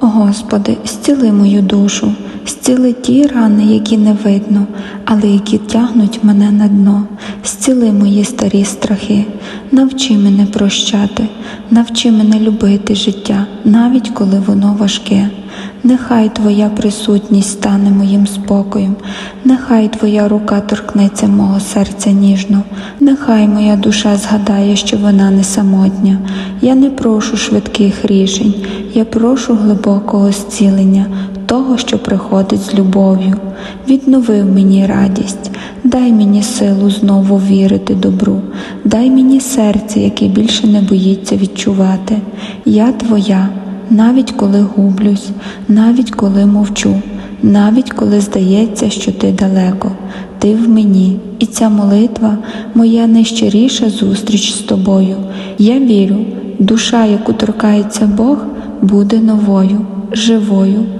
Господи, зціли мою душу, зціли ті рани, які не видно, але які тягнуть мене на дно, зціли мої старі страхи, навчи мене прощати, навчи мене любити життя, навіть коли воно важке. Нехай Твоя присутність стане моїм спокоєм, нехай Твоя рука торкнеться мого серця ніжно, нехай моя душа згадає, що вона не самотня. Я не прошу швидких рішень, я прошу глибокого зцілення, того, що приходить з любов'ю. Віднови мені радість, дай мені силу знову вірити добру, дай мені серце, яке більше не боїться відчувати. Я Твоя навіть коли гублюсь, навіть коли мовчу, навіть коли здається, що ти далеко, ти в мені, і ця молитва моя найщиріша зустріч з тобою. Я вірю, душа, яку торкається Бог, буде новою, живою,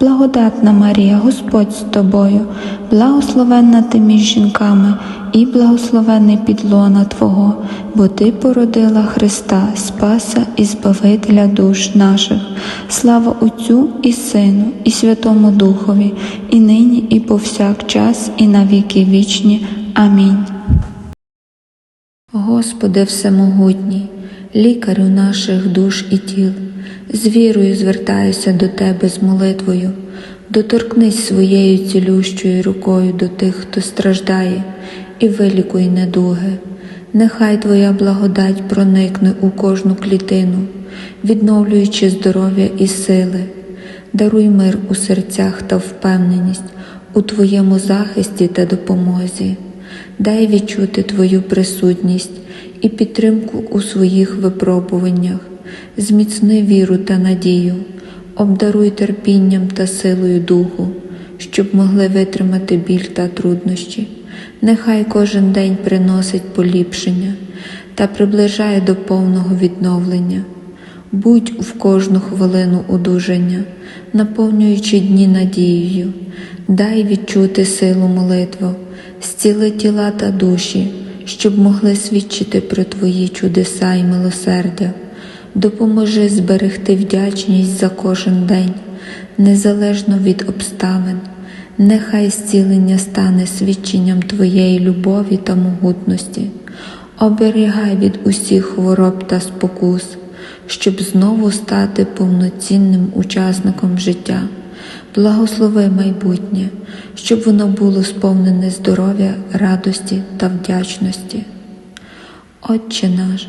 благодатна Марія, Господь з тобою, благословенна ти між жінками, і благословений підлона Твого, бо Ти породила Христа, Спаса і Збавителя душ наших. Слава Отцю і Сину, і Святому Духові, і нині, і повсякчас, і на віки вічні. Амінь. Господи Всемогутній, лікарю наших душ і тіл, з вірою звертаюся до Тебе з молитвою, доторкнись своєю цілющою рукою до тих, хто страждає, і вилікуй недуги. Нехай Твоя благодать проникне у кожну клітину, відновлюючи здоров'я і сили, даруй мир у серцях та впевненість у Твоєму захисті та допомозі. Дай відчути Твою присутність і підтримку у своїх випробуваннях, зміцни віру та надію, обдаруй терпінням та силою духу, щоб могли витримати біль та труднощі. Нехай кожен день приносить поліпшення та приближає до повного відновлення. Будь в кожну хвилину одужання, наповнюючи дні надією, дай відчути силу молитву, зціли тіла та душі, щоб могли свідчити про Твої чудеса і милосердя. Допоможи зберегти вдячність за кожен день, незалежно від обставин. Нехай зцілення стане свідченням Твоєї любові та могутності, оберігай від усіх хвороб та спокус, щоб знову стати повноцінним учасником життя. Благослови майбутнє, щоб воно було сповнене здоров'я, радості та вдячності. Отче наш,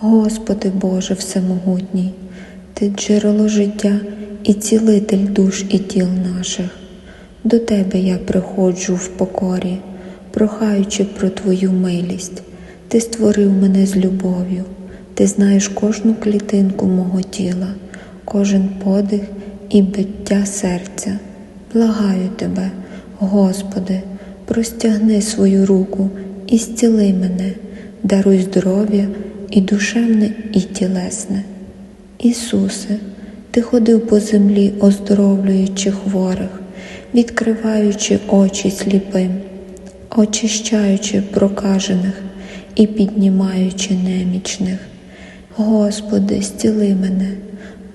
Господи Боже Всемогутній, Ти джерело життя і цілитель душ і тіл наших. До Тебе я приходжу в покорі, прохаючи про Твою милість. Ти створив мене з любов'ю, Ти знаєш кожну клітинку мого тіла, кожен подих і биття серця. Благаю Тебе, Господи, простягни свою руку і зціли мене, даруй здоров'я і душевне, і тілесне. Ісусе, Ти ходив по землі, оздоровлюючи хворих, відкриваючи очі сліпим, очищаючи прокажених і піднімаючи немічних. Господи, зціли мене,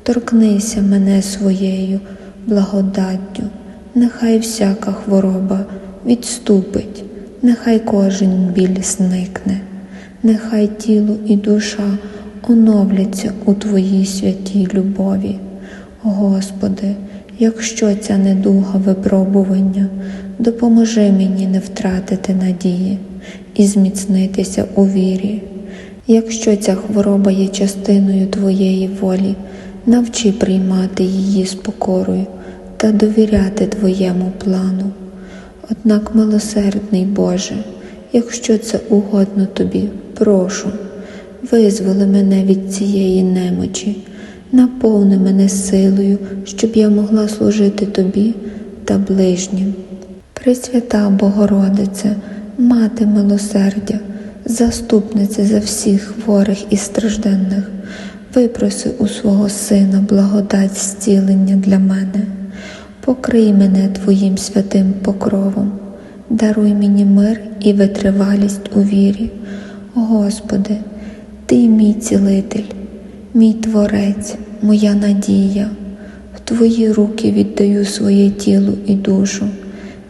торкнися мене своєю благодаттю, нехай всяка хвороба відступить, нехай кожен біль зникне, нехай тіло і душа оновляться у Твоїй святій любові. Господи, якщо ця недуга випробування, допоможи мені не втратити надії і зміцнитися у вірі. Якщо ця хвороба є частиною Твоєї волі, навчи приймати її з покорою та довіряти Твоєму плану. Однак, милосердний Боже, якщо це угодно Тобі, прошу, визволи мене від цієї немочі, наповни мене силою, щоб я могла служити Тобі та ближнім. Пресвята Богородице, Мати милосердя, заступниця за всіх хворих і стражденних, випроси у свого Сина благодать зцілення для мене, покрий мене Твоїм святим покровом, даруй мені мир і витривалість у вірі. Господи, Ти мій цілитель, мій Творець, моя надія, в Твої руки віддаю своє тіло і душу.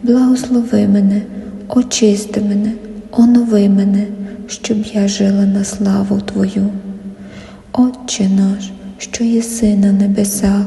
Благослови мене, очисти мене, онови мене, щоб я жила на славу Твою. Отче наш, що єси на небесах,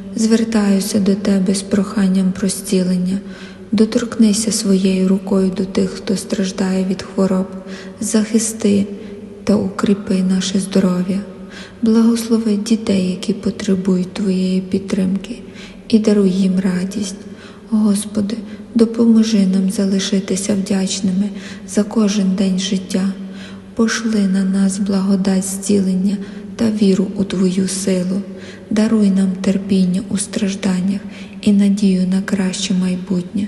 звертаюся до Тебе з проханням про зцілення. Доторкнися своєю рукою до тих, хто страждає від хвороб, захисти та укріпи наше здоров'я, благослови дітей, які потребують Твоєї підтримки, і даруй їм радість. Господи, допоможи нам залишитися вдячними за кожен день життя. Пошли на нас благодать зцілення та віру у Твою силу, даруй нам терпіння у стражданнях і надію на краще майбутнє,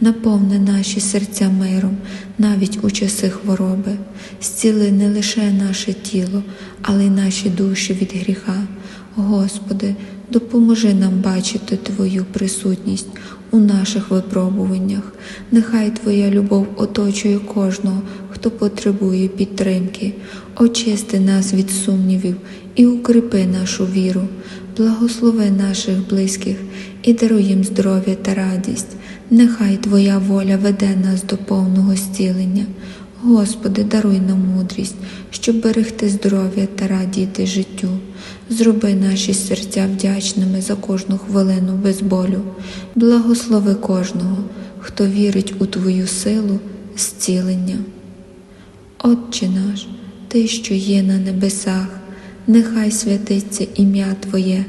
наповни наші серця миром навіть у часи хвороби, зціли не лише наше тіло, але й наші душі від гріха. Господи, допоможи нам бачити Твою присутність у наших випробуваннях. Нехай Твоя любов оточує кожного, хто потребує підтримки, очисти нас від сумнівів і укріпи нашу віру, благослови наших близьких і даруй їм здоров'я та радість. Нехай Твоя воля веде нас до повного зцілення. Господи, даруй нам мудрість, щоб берегти здоров'я та радіти життю. Зроби наші серця вдячними за кожну хвилину без болю. Благослови кожного, хто вірить у Твою силу, зцілення. Отче наш, Ти, що є на небесах, нехай святиться ім'я Твоє,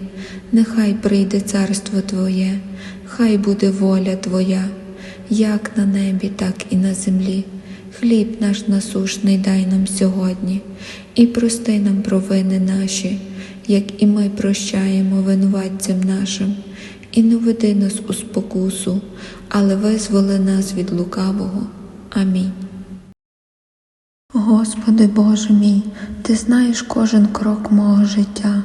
нехай прийде царство Твоє, хай буде воля Твоя, як на небі, так і на землі. Хліб наш насушний дай нам сьогодні, і прости нам провини наші, як і ми прощаємо винуватцям нашим, і не веди нас у спокусу, але визволи нас від лукавого. Амінь. Господи Боже мій, Ти знаєш кожен крок мого життя,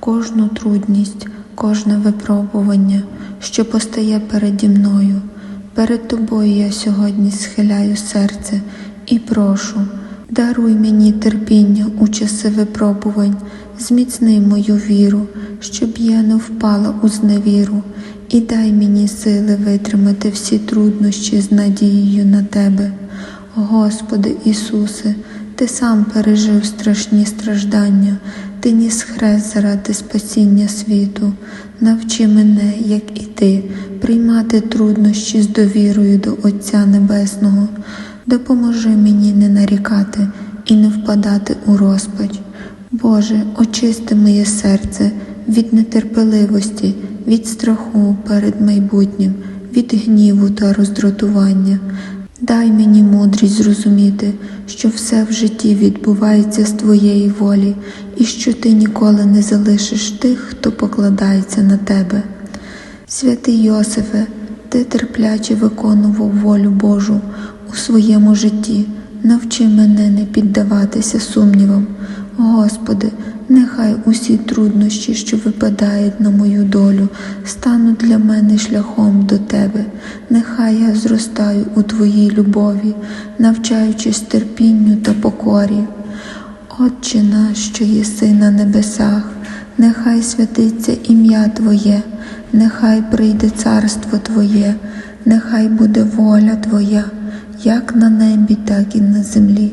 кожну трудність, кожне випробування, що постає переді мною. Перед Тобою я сьогодні схиляю серце і прошу, даруй мені терпіння у часи випробувань, зміцни мою віру, щоб я не впала у зневіру, і дай мені сили витримати всі труднощі з надією на Тебе. Господи Ісусе, Ти сам пережив страшні страждання, Ти ніс хрест заради спасіння світу. Навчи мене, як і ти, приймати труднощі з довірою до Отця Небесного. Допоможи мені не нарікати і не впадати у розпач. Боже, очисти моє серце від нетерпеливості, від страху перед майбутнім, від гніву та роздратування. Дай мені мудрість зрозуміти, що все в житті відбувається з твоєї волі, і що ти ніколи не залишиш тих, хто покладається на тебе. Святий Йосифе, ти терпляче виконував волю Божу у своєму житті. Навчи мене не піддаватися сумнівам. Господи, нехай усі труднощі, що випадають на мою долю, стануть для мене шляхом до Тебе. Нехай я зростаю у Твоїй любові, навчаючись терпінню та покорі. Отче наш, що єси на небесах, нехай святиться ім'я Твоє, нехай прийде царство Твоє, нехай буде воля Твоя, як на небі, так і на землі.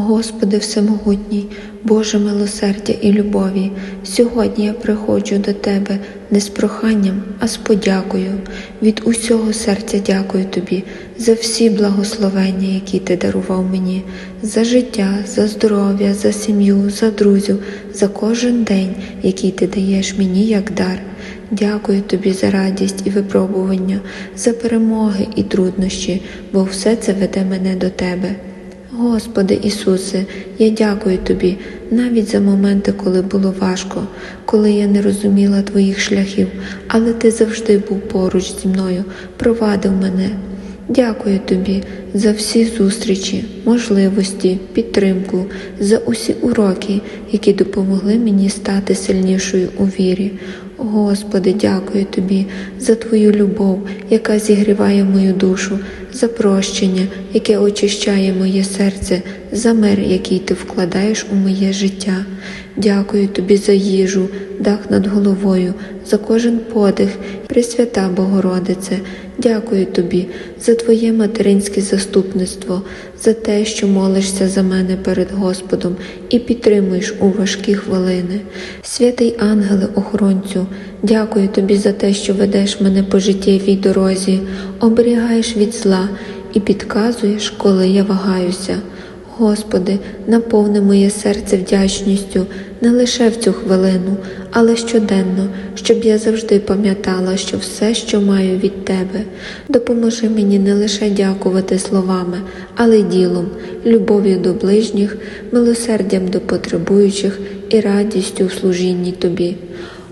Господи Всемогутній, Боже милосердя і любові, сьогодні я приходжу до Тебе не з проханням, а з подякою. Від усього серця дякую Тобі за всі благословення, які Ти дарував мені, за життя, за здоров'я, за сім'ю, за друзів, за кожен день, який Ти даєш мені як дар. Дякую тобі за радість і випробування, за перемоги і труднощі, бо все це веде мене до Тебе. Господи Ісусе, я дякую Тобі навіть за моменти, коли було важко, коли я не розуміла Твоїх шляхів, але Ти завжди був поруч зі мною, провадив мене. Дякую Тобі за всі зустрічі, можливості, підтримку, за усі уроки, які допомогли мені стати сильнішою у вірі. Господи, дякую Тобі за Твою любов, яка зігріває мою душу, за прощення, яке очищає моє серце, за мир, який ти вкладаєш у моє життя. Дякую Тобі за їжу, дах над головою, за кожен подих, Пресвята Богородице. Дякую Тобі за Твоє материнське заступництво, за те, що молишся за мене перед Господом і підтримуєш у важкі хвилини. Святий ангеле охоронцю, дякую Тобі за те, що ведеш мене по життєвій дорозі, оберігаєш від зла і підказуєш, коли я вагаюся. Господи, наповни моє серце вдячністю не лише в цю хвилину, але щоденно, щоб я завжди пам'ятала, що все, що маю від Тебе, допоможи мені не лише дякувати словами, але й ділом, любов'ю до ближніх, милосердям до потребуючих і радістю у служінні Тобі.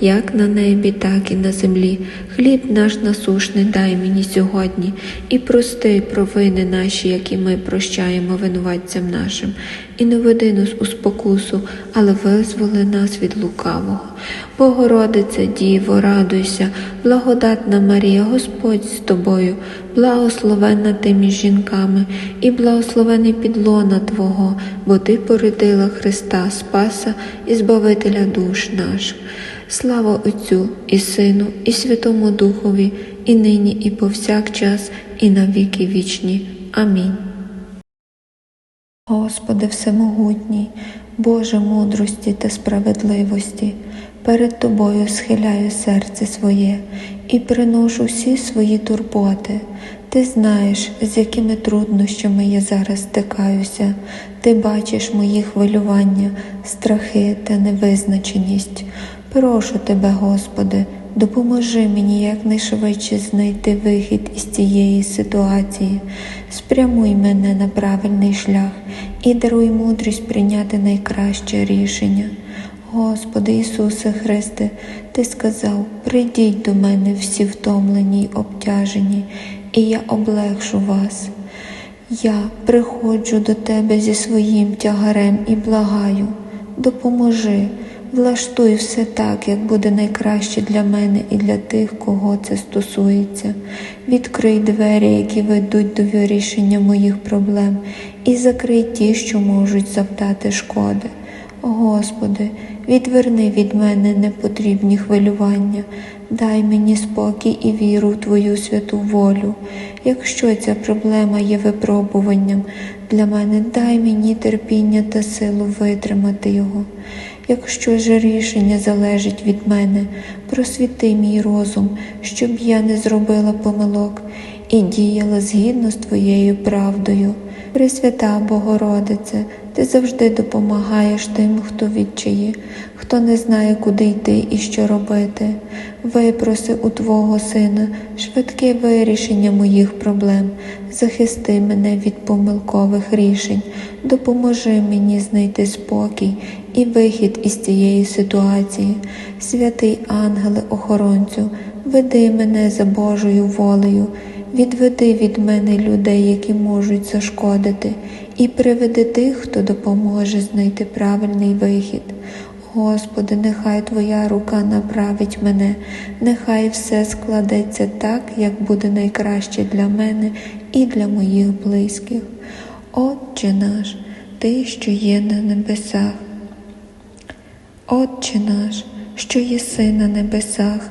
як на небі, так і на землі. Хліб наш насушний дай мені сьогодні, і прости провини наші, які ми прощаємо винуватцям нашим, і не веди нас у спокусу, але визволи нас від лукавого. Богородице, Діво, радуйся, благодатна Марія, Господь з тобою, благословенна ти між жінками, і благословений підлона Твого, бо Ти породила Христа Спаса і Збавителя душ наших. Слава Отцю і Сину, і Святому Духові, і нині, і повсякчас, і на віки вічні. Амінь. Господи Всемогутній, Боже мудрості та справедливості, перед Тобою схиляю серце своє і приношу всі свої турботи. Ти знаєш, з якими труднощами я зараз стикаюся, ти бачиш мої хвилювання, страхи та невизначеність. Прошу тебе, Господи, допоможи мені якнайшвидше знайти вихід із цієї ситуації, спрямуй мене на правильний шлях і даруй мудрість прийняти найкраще рішення. Господи Ісусе Христе, Ти сказав, прийдіть до мене всі втомлені й обтяжені, і я облегшу вас. Я приходжу до тебе зі своїм тягарем і благаю, допоможи, влаштуй все так, як буде найкраще для мене і для тих, кого це стосується. Відкрий двері, які ведуть до вирішення моїх проблем, і закрий ті, що можуть завдати шкоди. Господи, відверни від мене непотрібні хвилювання, дай мені спокій і віру в Твою святу волю. Якщо ця проблема є випробуванням для мене, дай мені терпіння та силу витримати його. Якщо ж рішення залежить від мене, просвіти мій розум, щоб я не зробила помилок і діяла згідно з Твоєю правдою. Пресвята Богородице, ти завжди допомагаєш тим, хто відчає, хто не знає, куди йти і що робити. Випроси у Твого Сина швидке вирішення моїх проблем, захисти мене від помилкових рішень, допоможи мені знайти спокій і вихід із цієї ситуації. Святий ангеле охоронцю, веди мене за Божою волею. Відведи від мене людей, які можуть зашкодити, і приведи тих, хто допоможе знайти правильний вихід. Господи, нехай Твоя рука направить мене, нехай все складеться так, як буде найкраще для мене і для моїх близьких. Отче наш, Ти, що є на небесах. Отче наш, що єси на небесах,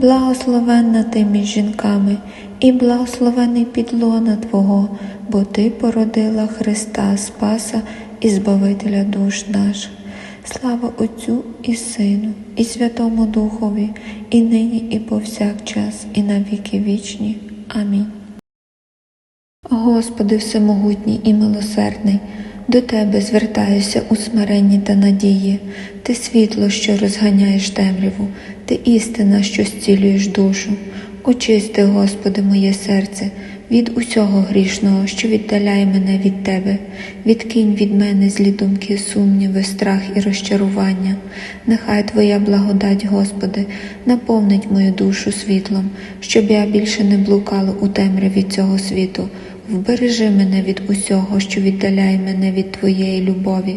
благословенна ти між жінками, і благословений підлона Твого, бо Ти породила Христа Спаса і Збавителя душ наших. Слава Отцю і Сину, і Святому Духові, і нині, і повсякчас, і на віки вічні. Амінь. Господи Всемогутній і милосердний, до Тебе звертаюся у смиренні та надії, Ти світло, що розганяєш темряву, Ти істина, що зцілюєш душу. Очисти, Господи, моє серце від усього грішного, що віддаляє мене від Тебе, відкинь від мене злі думки, сумніви, страх і розчарування. Нехай Твоя благодать, Господи, наповнить мою душу світлом, щоб я більше не блукала у темряві цього світу. Вбережи мене від усього, що віддаляє мене від Твоєї любові,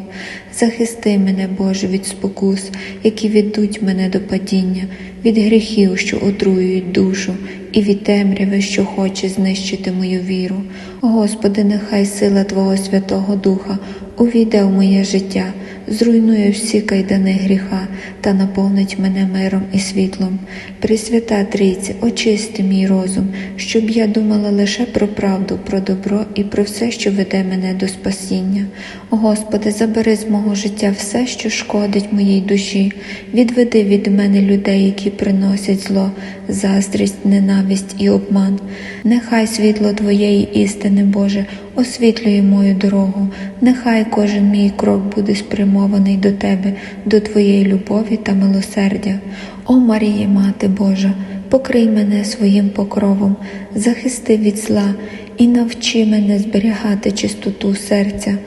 захисти мене, Боже, від спокус, які ведуть мене до падіння, від гріхів, що отруюють душу, і від темряви, що хоче знищити мою віру. Господи, нехай сила Твого Святого Духа увійде в моє життя, зруйнує всі кайдани гріха та наповнить мене миром і світлом. Пресвята Трійці, очисти мій розум, щоб я думала лише про правду, про добро і про все, що веде мене до спасіння. Господи, забери з мого життя все, що шкодить моїй душі, відведи від мене людей, які приносять зло, заздрість, ненависть і обман. Нехай світло Твоєї істини, Боже, освітлює мою дорогу, нехай кожен мій крок буде спрямований до Тебе, до Твоєї любові та милосердя. О Марія, Мати Божа, покрий мене своїм покровом, захисти від зла і навчи мене зберігати чистоту серця.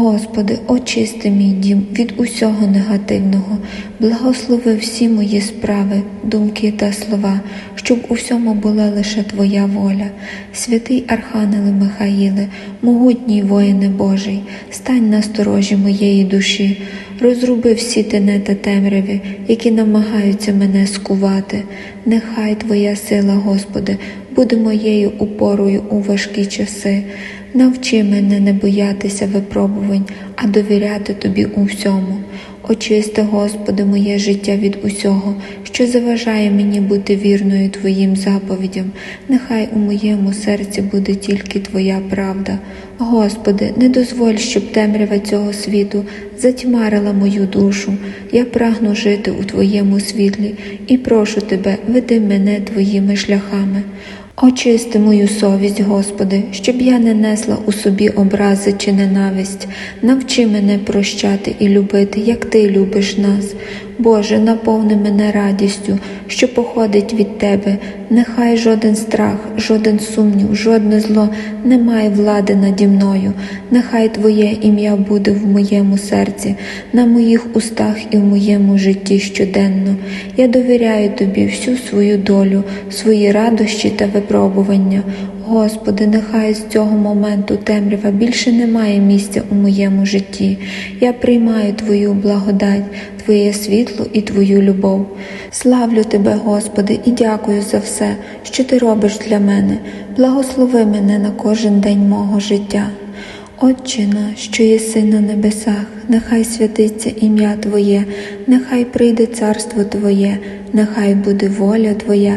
Господи, очисти мій дім від усього негативного, благослови всі мої справи, думки та слова, щоб у всьому була лише Твоя воля. Святий Архангеле Михаїле, могутній воїне Божий, стань на сторожі моєї душі, розруби всі тенета темряви, які намагаються мене скувати. Нехай Твоя сила, Господи, буде моєю упорою у важкі часи. Навчи мене не боятися випробувань, а довіряти Тобі у всьому. Очисти, Господи, моє життя від усього, що заважає мені бути вірною Твоїм заповідям. Нехай у моєму серці буде тільки Твоя правда. Господи, не дозволь, щоб темрява цього світу затьмарила мою душу. Я прагну жити у Твоєму світлі і прошу Тебе, веди мене Твоїми шляхами. Очисти мою совість, Господи, щоб я не несла у собі образи чи ненависть. Навчи мене прощати і любити, як Ти любиш нас. Боже, наповни мене радістю, що походить від Тебе. Нехай жоден страх, жоден сумнів, жодне зло не має влади наді мною. Нехай Твоє ім'я буде в моєму серці, на моїх устах і в моєму житті щоденно. Я довіряю Тобі всю свою долю, свої радощі та випробування. Господи, нехай з цього моменту темрява більше не має місця у моєму житті. Я приймаю Твою благодать, Твоє світло і Твою любов. Славлю Тебе, Господи, і дякую за все, що Ти робиш для мене. Благослови мене на кожен день мого життя. Отче наш, що єси на небесах, нехай святиться ім'я Твоє, нехай прийде царство Твоє, нехай буде воля Твоя,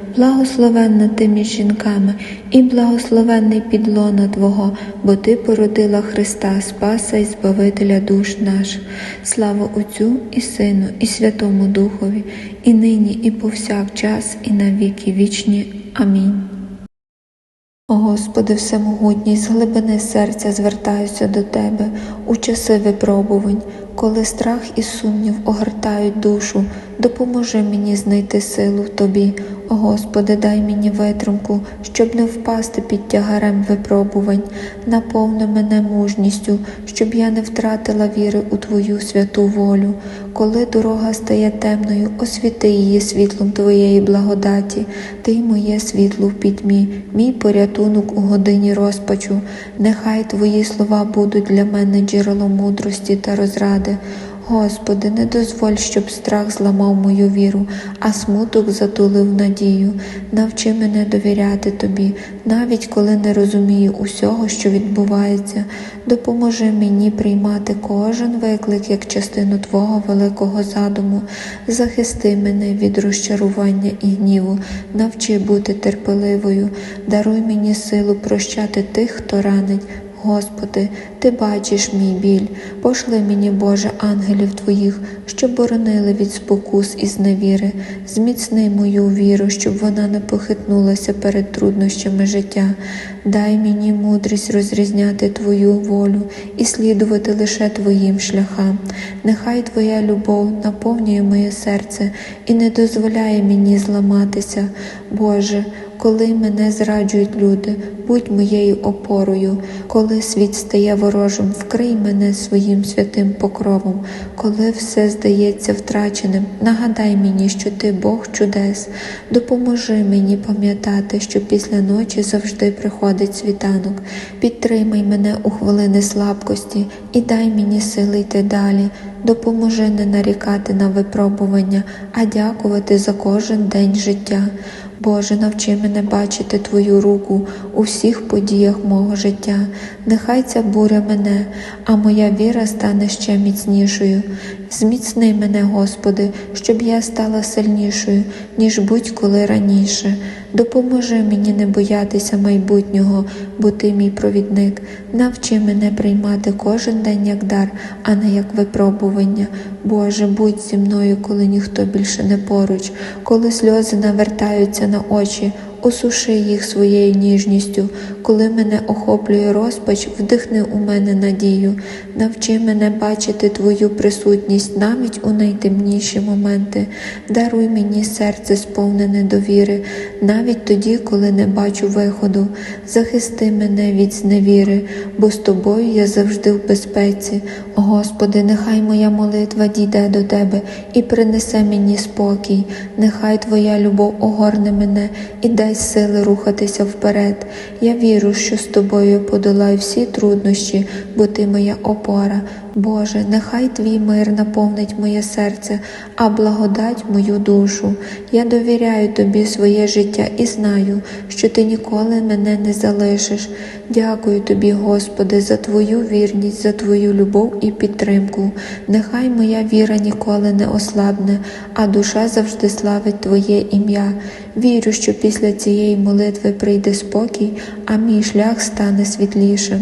благословенна ти між жінками, і благословенний підлона Твого, бо Ти породила Христа, Спаса і Збавителя душ наших. Слава Отцю і Сину, і Святому Духові, і нині, і повсякчас, і на віки вічні. Амінь. О Господи Всемогутній, з глибини серця звертаюся до Тебе у часи випробувань, коли страх і сумнів огортають душу, допоможи мені знайти силу в Тобі. О Господи, дай мені витримку, щоб не впасти під тягарем випробувань, наповни мене мужністю, щоб я не втратила віри у Твою святу волю. Коли дорога стає темною, освіти її світлом Твоєї благодаті, Ти моє світло в пітьмі, мій порятунок у годині розпачу. Нехай Твої слова будуть для мене джерелом мудрості та розради. Господи, не дозволь, щоб страх зламав мою віру, а смуток затулив надію. Навчи мене довіряти Тобі, навіть коли не розумію усього, що відбувається. Допоможи мені приймати кожен виклик як частину Твого великого задуму. Захисти мене від розчарування і гніву, навчи бути терпеливою, даруй мені силу прощати тих, хто ранить. Господи, Ти бачиш мій біль, пошли мені, Боже, ангелів Твоїх, що боронили від спокус і зневіри, зміцни мою віру, щоб вона не похитнулася перед труднощами життя. Дай мені мудрість розрізняти Твою волю і слідувати лише Твоїм шляхам. Нехай Твоя любов наповнює моє серце і не дозволяє мені зламатися. Боже, коли мене зраджують люди, будь моєю опорою, коли світ стає ворожим, вкрий мене своїм святим покровом, коли все здається втраченим, нагадай мені, що ти Бог чудес, допоможи мені пам'ятати, що після ночі завжди приходить світанок, підтримай мене у хвилини слабкості і дай мені сили йти далі. Допоможи не нарікати на випробування, а дякувати за кожен день життя. Боже, навчи мене бачити Твою руку у всіх подіях мого життя. Нехай ця буря мене, а моя віра стане ще міцнішою. Зміцни мене, Господи, щоб я стала сильнішою, ніж будь-коли раніше. Допоможи мені не боятися майбутнього, бо ти мій провідник. Навчи мене приймати кожен день як дар, а не як випробування. Боже, будь зі мною, коли ніхто більше не поруч, коли сльози навертаються на очі. Осуши їх своєю ніжністю, коли мене охоплює розпач, вдихни у мене надію, навчи мене бачити Твою присутність навіть у найтемніші моменти, даруй мені серце сповнене довіри, навіть тоді, коли не бачу виходу, захисти мене від зневіри, бо з тобою я завжди в безпеці. Господи, нехай моя молитва дійде до Тебе і принесе мені спокій, нехай Твоя любов огорне мене і дай сили рухатися вперед. Я вірю, що з тобою подолаю всі труднощі, бо ти моя опора. Боже, нехай твій мир наповнить моє серце, а благодать мою душу. Я довіряю тобі своє життя і знаю, що ти ніколи мене не залишиш. Дякую тобі, Господи, за твою вірність, за твою любов і підтримку. Нехай моя віра ніколи не ослабне, а душа завжди славить Твоє ім'я. Вірю, що після цієї молитви прийде спокій, а мій шлях стане світлішим.